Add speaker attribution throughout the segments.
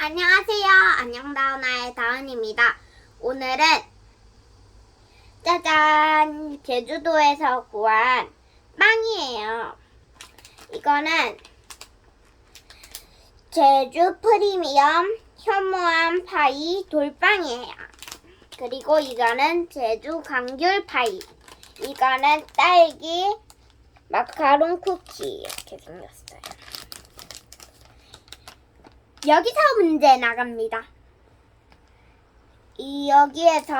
Speaker 1: 안녕하세요. 안녕다운아의 다은입니다. 오늘은 짜잔 제주도에서 구한 빵이에요. 이거는 제주 프리미엄 현무암 파이 돌빵이에요. 그리고 이거는 제주 감귤 파이. 이거는 딸기 마카롱 쿠키 이렇게 생겼어요. 여기서 문제 나갑니다. 이 여기에서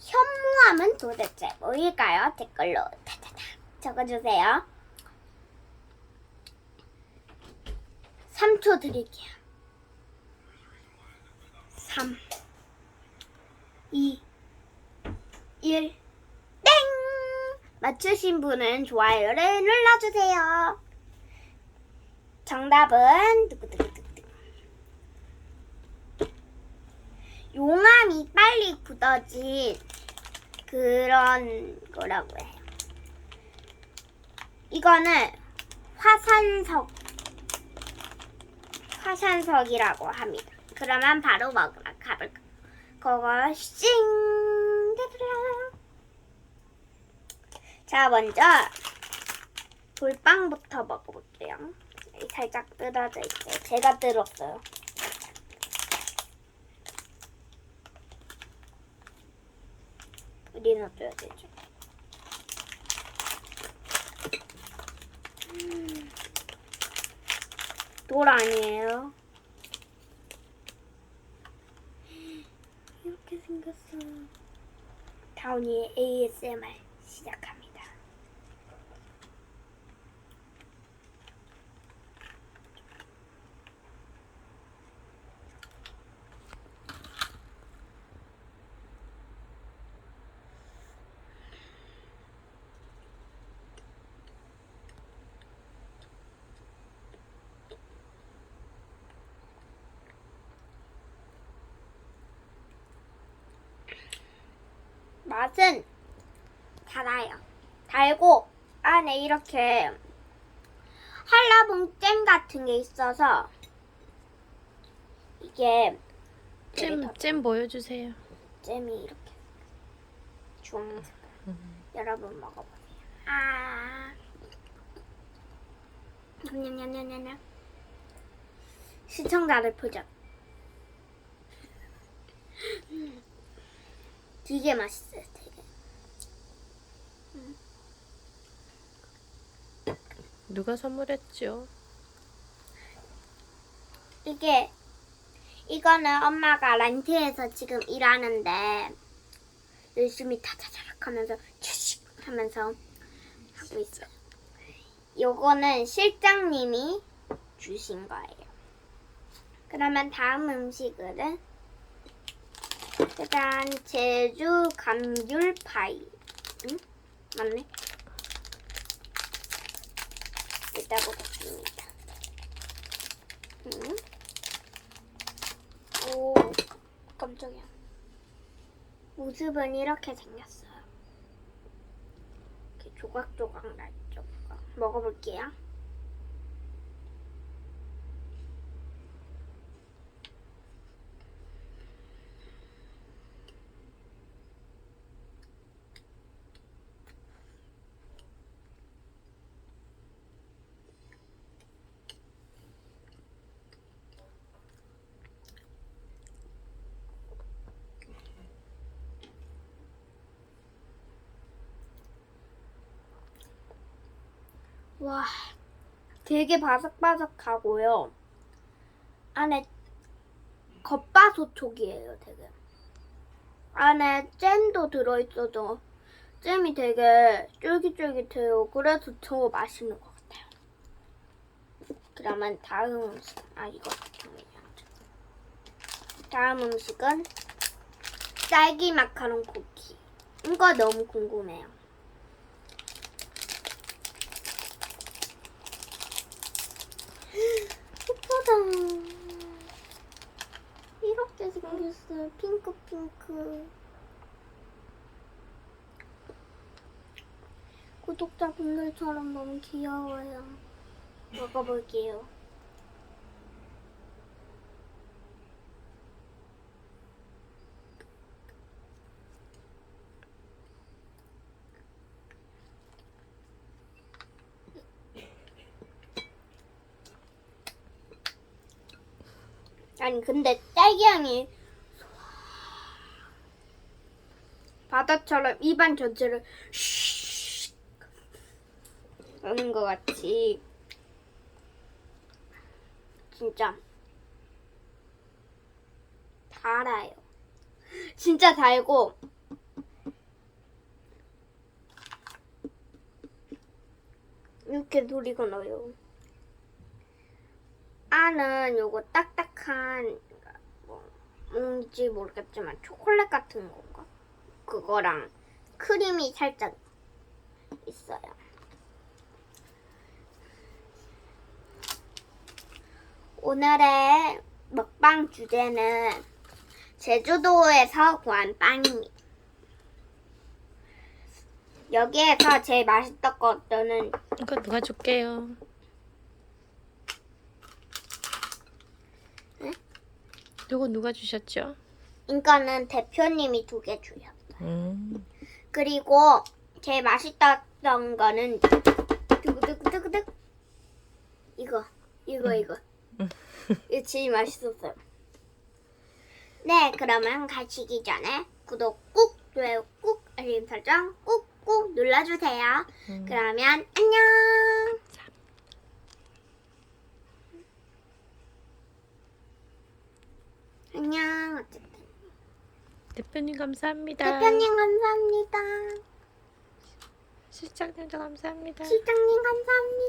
Speaker 1: 현무암은 도대체 뭐일까요? 댓글로 타타타 적어주세요. 3초 드릴게요. 3, 2, 1, 땡! 맞추신 분은 좋아요를 눌러주세요. 정답은 두구두구두구. 용암이 빨리 굳어진 그런 거라고 해요. 이거는 화산석, 화산석이라고 합니다. 그러면 바로 먹으러 가볼까? 그거 싱! 따라라. 자, 먼저 돌빵부터 먹어볼게요. 살짝 뜯어져 있어요. 제가 뜯었어요. 어디 놔둬야 되죠? 음. 돌 아니에요. 이렇게 생겼어. 다운이의 ASMR 시작합니다. 맛은 달아요. 달고 안에 이렇게 한라봉 잼 같은 게 있어서 이게
Speaker 2: 잼, 잼 보여주세요.
Speaker 1: 잼이 이렇게 주황색. 여러분 먹어보세요. 아, 냠냠냠냠냠. 시청자들 표정. 되게 맛있어요, 되게.
Speaker 2: 누가 선물했죠?
Speaker 1: 이게 이거는 엄마가 란티에서 지금 일하는데 열심히 타자자락 하면서 하면서 하고 있어요. 요거는 실장님이 주신 거예요. 그러면 다음 음식은 짜잔 제주 감귤 파이. 응? 맞네. 이따 보겠습니다. 응? 오, 깜짝이야. 모습은 이렇게 생겼어요. 이렇게 조각조각 날 조각. 먹어볼게요. 와, 되게 바삭바삭하고요. 안에 겉바소촉이에요, 되게. 안에 잼도 들어있어서 잼이 되게 쫄깃쫄깃해요. 그래서 더 맛있는 것 같아요. 그러면 다음 음식, 아 이거. 다음 음식은 딸기 마카롱 쿠키. 이거 너무 궁금해요. 생겼어요. 핑크 핑크. 구독자분들처럼 너무 귀여워요. 먹어볼게요. 아니 근데 딸기향이 바다처럼 입안 전체를 슉 하는 것 같이 진짜 달아요. 진짜 달고 이렇게 노리고 넣어요. 안은 요거 딱딱한 뭐, 뭔지 모르겠지만 초콜릿 같은 건가? 그거랑 크림이 살짝 있어요. 오늘의 먹방 주제는 제주도에서 구한 빵입니다. 여기에서 제일 맛있었던 거는
Speaker 2: 이거 누가 줄게요?
Speaker 1: 네?
Speaker 2: 이거 누가 주셨죠?
Speaker 1: 이거는 대표님이 두 개 주셨어요.
Speaker 2: 음.
Speaker 1: 그리고 제일 맛있었던 거는 두구두구두구두구 이거 이거 이거 이거 제일 맛있었어요. 네 그러면 가시기 전에 구독 꾹 좋아요 꾹 알림 설정 꾹꾹 눌러주세요.
Speaker 2: 음.
Speaker 1: 그러면 안녕. 안녕. 어쨌든
Speaker 2: 대표님 감사합니다.
Speaker 1: 대표님 감사합니다.
Speaker 2: 실장님도 감사합니다.
Speaker 1: 실장님 감사합니다.